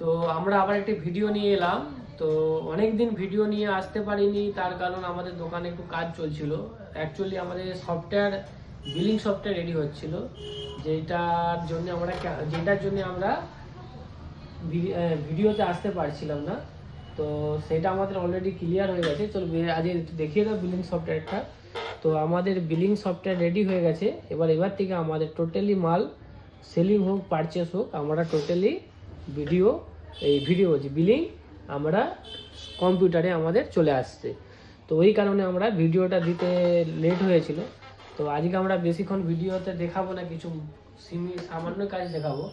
তো আমরা আবার একটি ভিডিও নিয়ে এলাম। তো অনেক দিন ভিডিও নিয়ে আসতে পারিনি, তার কারণ আমাদের দোকানে একটু কাজ চলছিল। অ্যাকচুয়ালি আমাদের সফটওয়্যার বিলিং সফটওয়্যার রেডি হচ্ছিল। যেটার জন্য আমরা যেটার জন্য আমরা ভিডিওতে আসতে পারছিলাম না। তো সেটা আমাদের অলরেডি ক্লিয়ার হয়ে গেছে। চলো আজ দেখিয়ে দাও বিলিং সফটওয়্যারটা তো আমাদের বিলিং সফটওয়্যার রেডি হয়ে গেছে। এবার এবার থেকে আমাদের টোটালি মাল সেলিং হোক পারচেস হোক, আমরা টোটালি ভিডিও এই ভিডিও যে বিলিং আমরা কম্পিউটারে আমাদের চলে আসছে। তো ওই কারণে আমরা ভিডিওটা দিতে লেট হয়েছিল। তো আজকে আমরা বেশিক্ষণ ভিডিওতে দেখাবো না, কিছু সিমি সামান্য কাজ দেখাবো,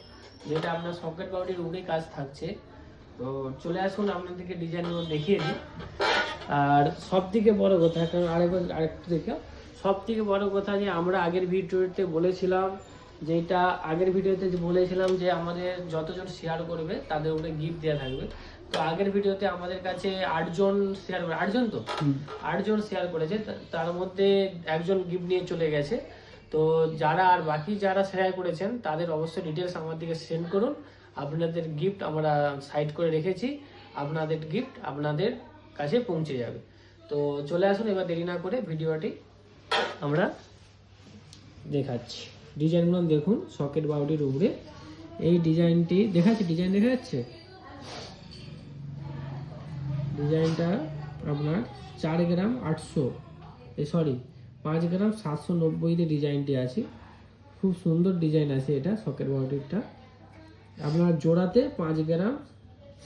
যেটা আপনার সকেট বাউটির উপরেই কাজ থাকছে। তো চলে আসুন, আপনাদেরকে ডিজাইনগুলো দেখিয়ে দিই। আর সব থেকে বড় কথা, কারণ আরেকবার আরেকটু দেখো সব থেকে বড় কথা যে আমরা আগের ভিডিওতে বলেছিলাম যেটা আগের ভিডিওতে যে বলেছিলাম যে আমাদের যতজন শেয়ার করবে তাদের উপরে গিফট দেওয়া থাকবে। তো আগের ভিডিওতে আমাদের কাছে আটজন শেয়ার করে আটজন তো? আটজন শেয়ার করেছে তার মধ্যে একজন গিফট নিয়ে চলে গেছে। তো যারা আর বাকি যারা শেয়ার করেছেন তাদের অবশ্যই ডিটেলস আমাদেরকে সেন্ড করুন। আপনাদের গিফট আমরা সাইড করে রেখেছি। আপনাদের গিফট আপনাদের কাছে পৌঁছে যাবে। তো চলে আসুন এবার দেরি না করে ভিডিওটি আমরা দেখাচ্ছি। ডিজাইনগুলো দেখুন সকেট বাউটির উপরে। এই ডিজাইনটি, দেখাচ্ছে, ডিজাইন দেখা যাচ্ছে? ডিজাইনটা আপনার চার গ্রাম আটশো, এ সরি পাঁচ গ্রাম সাতশো নব্বইতে ডিজাইনটি আছে। খুব সুন্দর ডিজাইন আছে এটা সকেট বাউটিরটা আপনার জোড়াতে পাঁচ গ্রাম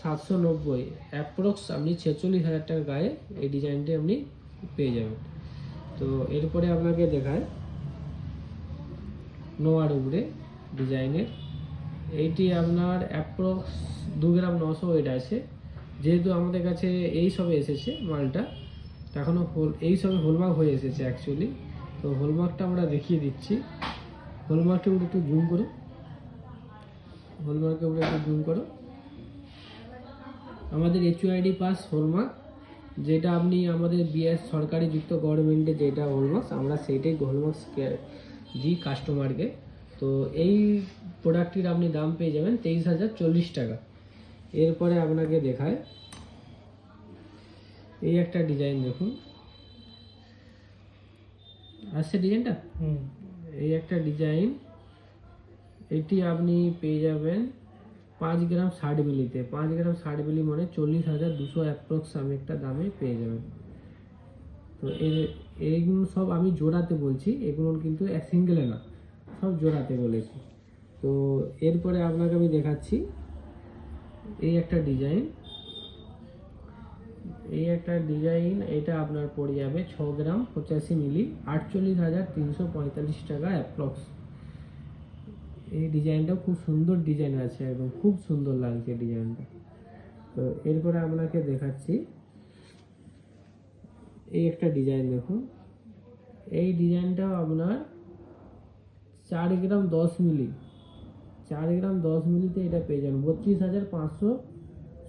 সাতশো নব্বই অ্যাপ্রক্স আপনি ছেচল্লিশ হাজার টাকা গায়ে এই ডিজাইনটি আপনি পেয়ে যাবেন। তো এরপরে আপনাকে দেখায় নোয়ার উপরে ডিজাইনের। এইটি আপনার অ্যাপ্রক্স দু গ্রাম নশো ওয়েট আছে। যেহেতু আমাদের কাছে এই সবে এসেছে মালটা এখনও হোল এই সবে হোলমার্ক হয়ে এসেছে অ্যাকচুয়ালি তো হোলমার্কটা আমরা দেখিয়ে দিচ্ছি। হোলমার্কটা উপরে একটু জুম করো। হোলমার্কের উপরে একটু জুম করো। আমাদের এইচইআইডি পাস হোলমার্ক, যেটা আপনি আমাদের বিএস সরকারি যুক্ত গভর্নমেন্টে যেটা হলমার্ক আমরা সেইটাই হলমার্ক জি কাস্টমারকে তো এই প্রোডাক্টটির আপনি দাম পেয়ে যাবেন তেইশ হাজার চল্লিশ টাকা। এরপরে আপনাকে দেখায় এই একটা ডিজাইন দেখুন। আসছে ডিজাইনটা এই একটা ডিজাইন এটি আপনি পেয়ে যাবেন পাঁচ গ্রাম ষাট মিলিতে। পাঁচ গ্রাম ষাট মিলি মানে চল্লিশ হাজার দুশো অ্যাপ্রক্স আমি একটা দামে পেয়ে যাবেন। তো এইগুলো সব আমি জোড়াতে বলছি, এগুলো কিন্তু সিঙ্গেলে না, সব জোড়াতে বলেছি। তো এরপরে আপনাকে আমি দেখাচ্ছি, এই একটা ডিজাইন এই একটা ডিজাইন এটা আপনার পড়ে যাবে ছ গ্রাম পঁচাশি মিলি, আটচল্লিশ হাজার তিনশো পঁয়তাল্লিশ টাকা অ্যাপ্রক্স এই ডিজাইনটাও খুব সুন্দর ডিজাইন আছে একদম খুব সুন্দর লাগছে ডিজাইনটা তো এরপরে আপনাকে দেখাচ্ছি এই একটা ডিজাইন দেখুন। এই ডিজাইনটাও আপনার চার গ্রাম দশ মিলি। চার গ্রাম দশ মিলিতে এটা পেয়ে যাবেন। বত্রিশ হাজার পাঁচশো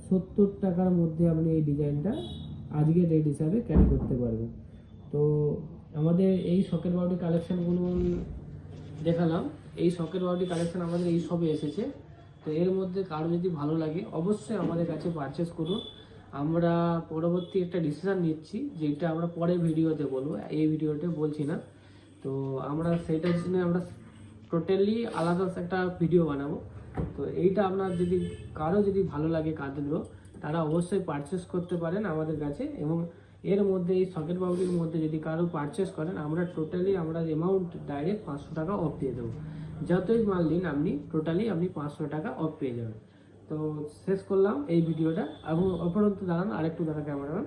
সত্তর টাকার মধ্যে আপনি এই ডিজাইনটা আজকে রেট হিসাবে ক্যারি করতে পারবেন। তো আমাদের এই শখের বাউটি কালেকশানগুলো দেখালাম। এই শখের বাউটি কালেকশান আমাদের এই সবে এসেছে। তো এর মধ্যে কারও যদি ভালো লাগে, অবশ্যই আমাদের কাছে পারচেস করুন। আমরা পরবর্তী একটা ডিসিশন নিচ্ছি, যেটা আমরা পরে ভিডিওতে বলব। এই ভিডিওতে বলছি না। তো আমরা সেইটার জন্য আমরা টোটালি আলাদা একটা ভিডিও বানাবো। তো এইটা আপনার যদি কারও যদি ভালো লাগে কাজগুলো তারা অবশ্যই পারচেস করতে পারেন আমাদের কাছে এবং এর মধ্যে এই সকেট বাউটির মধ্যে যদি কারও পারচেস করেন, আমরা টোটালি আমরা অ্যামাউন্ট ডাইরেক্ট পাঁচশো টাকা অফ দিয়ে দেবো। যতই মাল দিন, আপনি টোটালি আপনি পাঁচশো টাকা অফ পেয়ে যাবেন। তো শেষ করলাম এই ভিডিওটা। এবং অপরন্ত দাঁড়ান, আরেকটু দাঁড়া ক্যামেরাম্যান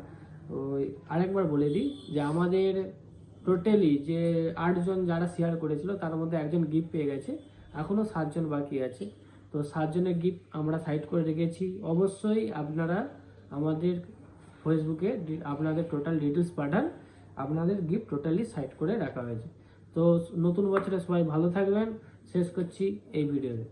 ওই আরেকবার বলে দিই যে আমাদের টোটালি যে আটজন যারা শেয়ার করেছিল, তার মধ্যে একজন গিফট পেয়ে গেছে। এখনও সাতজন বাকি আছে। তো সাতজনের গিফট আমরা সাইড করে রেখেছি। অবশ্যই আপনারা আমাদের ফেসবুকে আপনাদের টোটাল ডিটেলস পাঠান। আপনাদের গিফট টোটালি সাইড করে রাখা হয়েছে। তো নতুন বছরে সবাই ভালো থাকবেন। শেষ করছি এই ভিডিওতে